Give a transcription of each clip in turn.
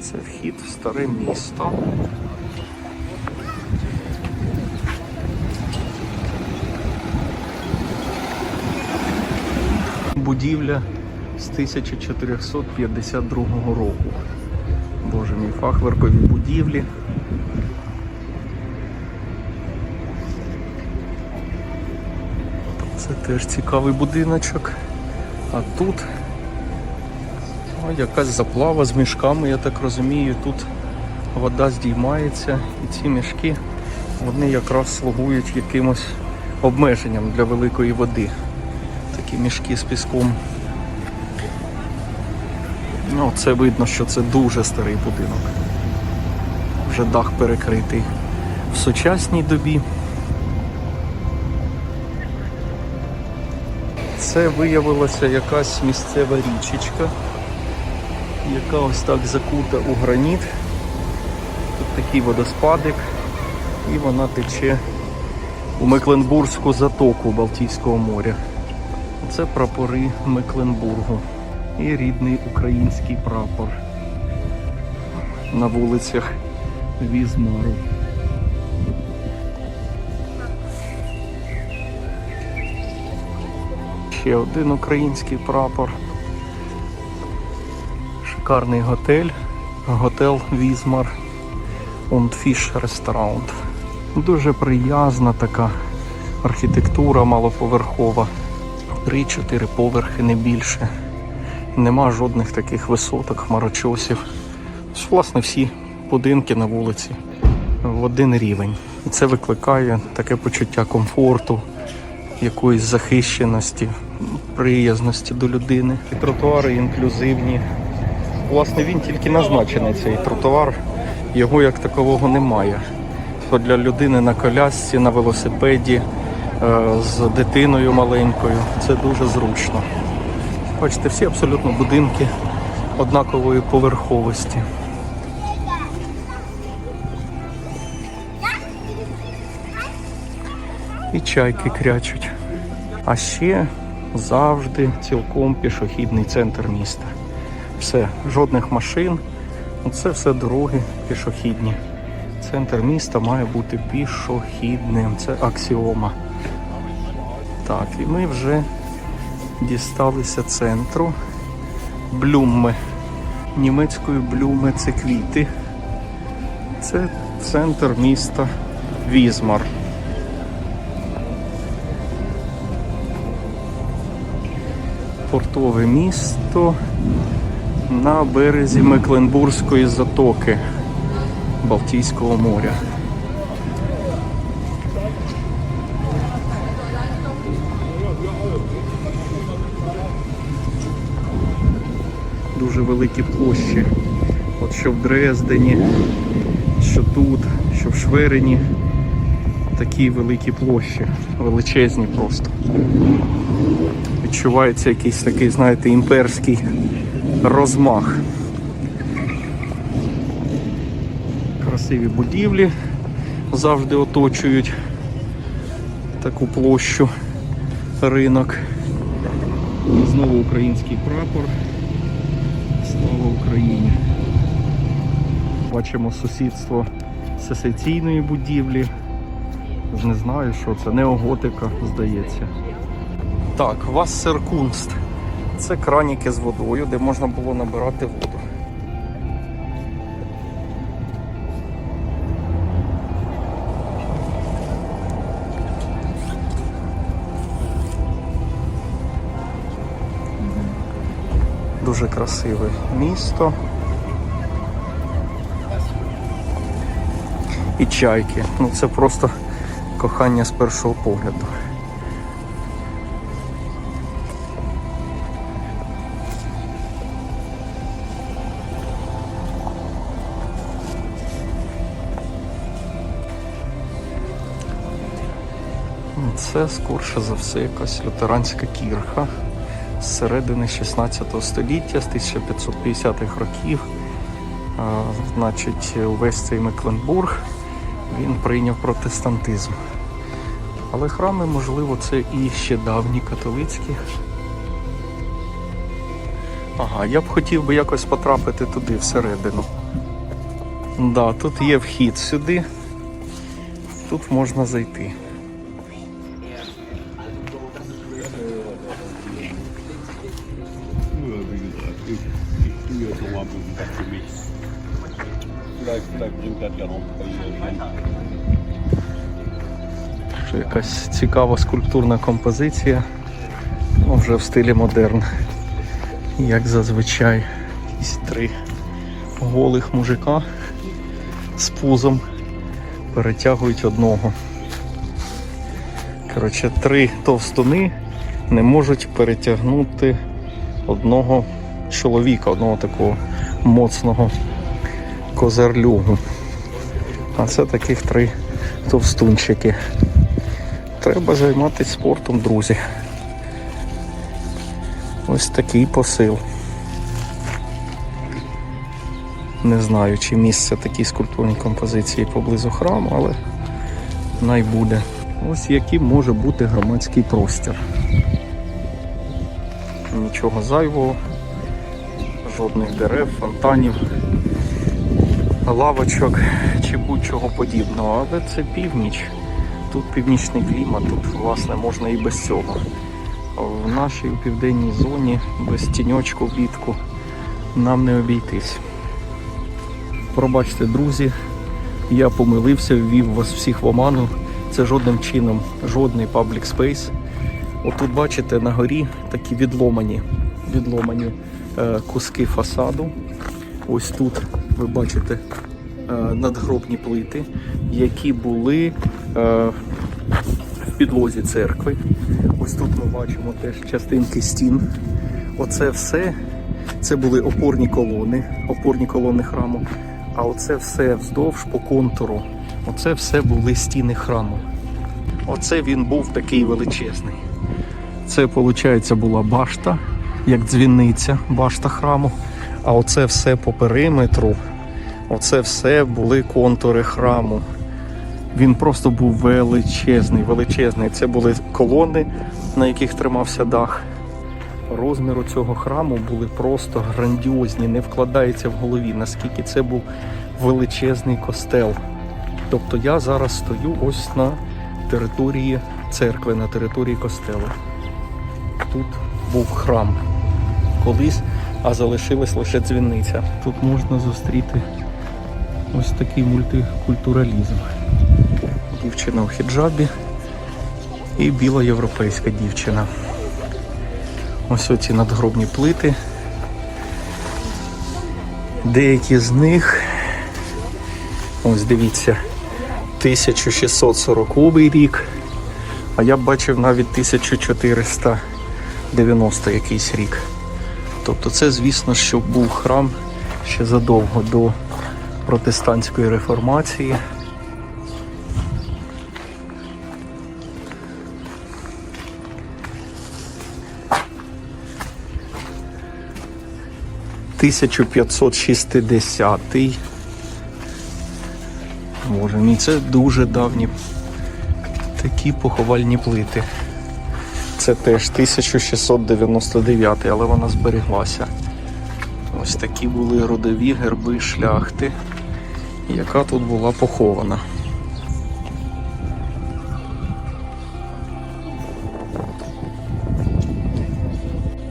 Це вхід в старе місто. Будівля з 1452 року. Боже мій фахверкові будівлі. Це теж цікавий будиночок. А тут о, якась заплава з мішками, я так розумію. Тут вода здіймається і ці мішки вони якраз слугують якимось обмеженням для великої води. Такі мішки з піском. Ну, це видно, що це дуже старий будинок. Вже дах перекритий в сучасній добі. Це виявилася якась місцева річечка, яка ось так закута у граніт. Тут такий водоспадик, і вона тече у Мекленбурзьку затоку Балтійського моря. Це прапори Мекленбургу і рідний український прапор на вулицях Візмару. Ще один український прапор. Шикарний готель. Готел Візмар Fish Restaurant. Дуже приязна така архітектура малоповерхова. Три-чотири поверхи, не більше. Нема жодних таких висоток, хмарочосів. Власне, всі будинки на вулиці в один рівень. І це викликає таке почуття комфорту, якоїсь захищеності, приязності до людини. І тротуари інклюзивні. Власне, він тільки назначений цей тротуар, його як такового немає. То для людини на колясці, на велосипеді, е, з дитиною маленькою це дуже зручно. Бачите, всі абсолютно будинки однакової поверховості. І чайки крячуть. А ще завжди цілком пішохідний центр міста. Все, жодних машин. Це все дороги пішохідні. Центр міста має бути пішохідним. Це аксіома. Так, і ми вже дісталися центру. Блюмме. Німецькою блюме це квіти. Це центр міста Візмар. Портове місто на березі Мекленбурзької затоки Балтійського моря. Дуже великі площі. От що в Дрездені, що тут, що в Шверені. Такі великі площі, величезні просто. Відчувається якийсь такий, знаєте, імперський розмах. Красиві будівлі завжди оточують таку площу, ринок. Знову український прапор. Слава Україні! Бачимо сусідство сесеційної будівлі. Не знаю, що це, неоготика, здається. Так, Вассеркунст. Це краніки з водою, де можна було набирати воду. Дуже красиве місто. І чайки. Ну це просто кохання з першого погляду. Це скорше за все якась лютеранська кірха з середини 16 століття, з 1550-х років. Значить, увесь цей Мекленбург він прийняв протестантизм. Але храми, можливо, це і ще давні католицькі. Ага, я б хотів би якось потрапити туди, всередину. Да, тут є вхід сюди. Тут можна зайти. Ja noch bei Ihnen. Що якась цікава скульптурна композиція. Ну, вже в стилі модерн. Як зазвичай, якісь три голих мужика з пузом перетягують одного. Коротше, три товстуни не можуть перетягнути одного чоловіка, одного такого моцного козарлюгу. А це таких три товстунчики. Треба займатися спортом, друзі. Ось такий посил. Не знаю, чи місце такій скульптурній композиції поблизу храму, але най буде. Ось який може бути громадський простір. Нічого зайвого, жодних дерев, фонтанів, лавочок чи будь-чого подібного. Але це північ. Тут північний клімат, тут власне можна і без цього. В нашій південній зоні без тіньочку влітку нам не обійтись. Пробачте, друзі, я помилився, ввів вас всіх в оману. Це жодним чином, жодний паблік спейс. Отут бачите на горі такі відломані, відломані куски фасаду. Ось тут ви бачите е, надгробні плити, які були е, в підлозі церкви. Ось тут ми бачимо теж частинки стін. Оце все це були опорні колони, опорні колони храму. А оце все вздовж по контуру. Оце все були стіни храму. Оце він був такий величезний. Це, виходить, була башта, як дзвіниця, башта храму. А оце все по периметру, оце все були контури храму. Він просто був величезний, величезний. Це були колони, на яких тримався дах. Розміру цього храму були просто грандіозні, не вкладається в голові, наскільки це був величезний костел. Тобто я зараз стою ось на території церкви, на території костелу. Тут був храм колись, а залишилась лише дзвіниця. Тут можна зустріти ось такий мультикультуралізм. Дівчина у хіджабі і біла європейська дівчина. Ось оці надгробні плити. Деякі з них, ось дивіться, 1640 рік, а я бачив навіть 1490 якийсь рік. Тобто це, звісно, що був храм ще задовго до протестантської реформації. Тисячу п'ятсот шістдесятий. Боже мій, це дуже давні такі поховальні плити. Це теж 1699, але вона збереглася. Ось такі були родові герби шляхти, яка тут була похована.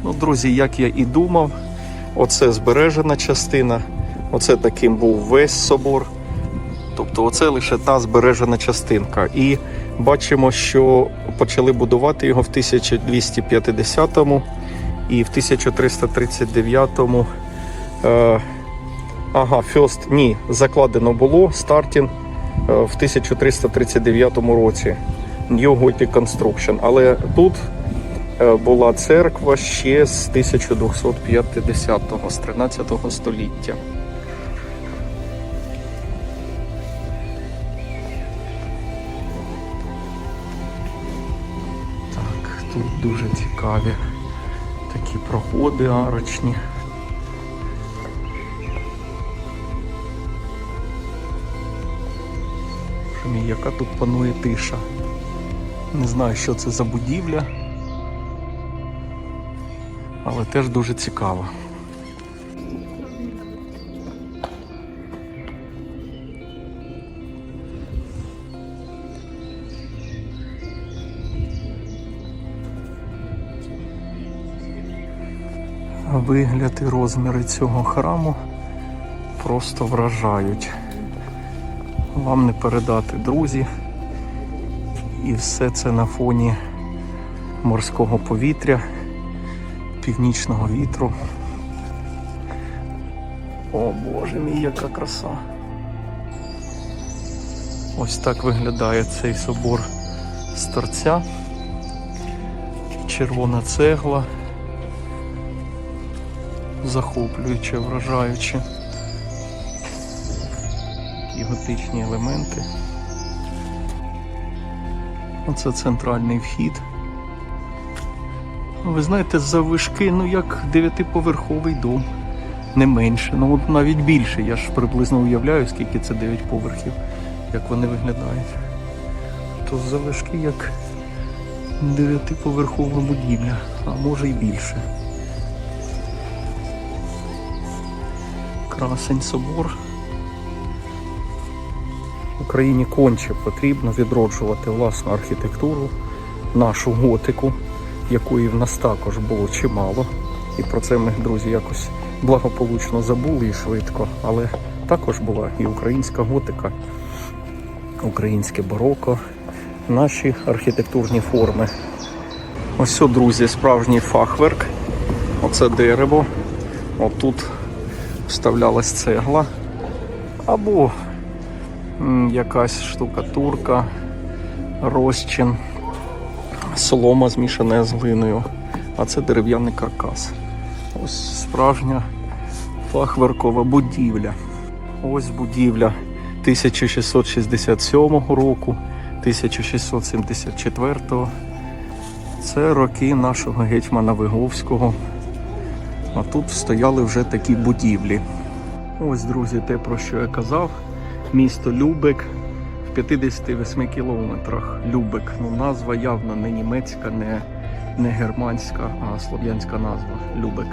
Ну, друзі, як я і думав, оце збережена частина, оце таким був весь собор. Тобто оце лише та збережена частинка. І бачимо, що почали будувати його в 1250-му і в 1339-му. Е, ага, фьост, ні, закладено було стартінг е, в 1339 році. New Gothic Construction. Але тут е, була церква ще з 1250-го, з 13 століття. Дуже цікаві такі проходи арочні. Мій, яка тут панує тиша. Не знаю, що це за будівля, але теж дуже цікаво. Вигляд і розміри цього храму просто вражають. Вам не передати, друзі. І все це на фоні морського повітря, північного вітру. О боже мій, яка краса. Ось так виглядає цей собор з торця. Червона цегла. Захоплююче, вражаюче. Такі готичні елементи. Оце центральний вхід. Ви знаєте, завишки, ну як дев'ятиповерховий дом. Не менше, ну от навіть більше. Я ж приблизно уявляю, скільки це 9 поверхів, як вони виглядають. То завишки як дев'ятиповерхова будівля, а може й більше. Красень собор. Україні конче потрібно відроджувати власну архітектуру, нашу готику, якої в нас також було чимало. І про це ми, друзі, якось благополучно забули і швидко. Але також була і українська готика, українське бароко, наші архітектурні форми. Ось, друзі, справжній фахверк. Оце дерево. Отут вставлялась цегла. Або якась штукатурка, розчин, солома змішана з глиною. А це дерев'яний каркас. Ось справжня фахверкова будівля. Ось будівля 1667 року, 1674. Це роки нашого гетьмана Виговського. А тут стояли вже такі будівлі. Ось, друзі, те, про що я казав. Місто Любек в 58 кілометрах. Любек. Ну, назва явно не німецька, не, не германська, а слов'янська назва Любек.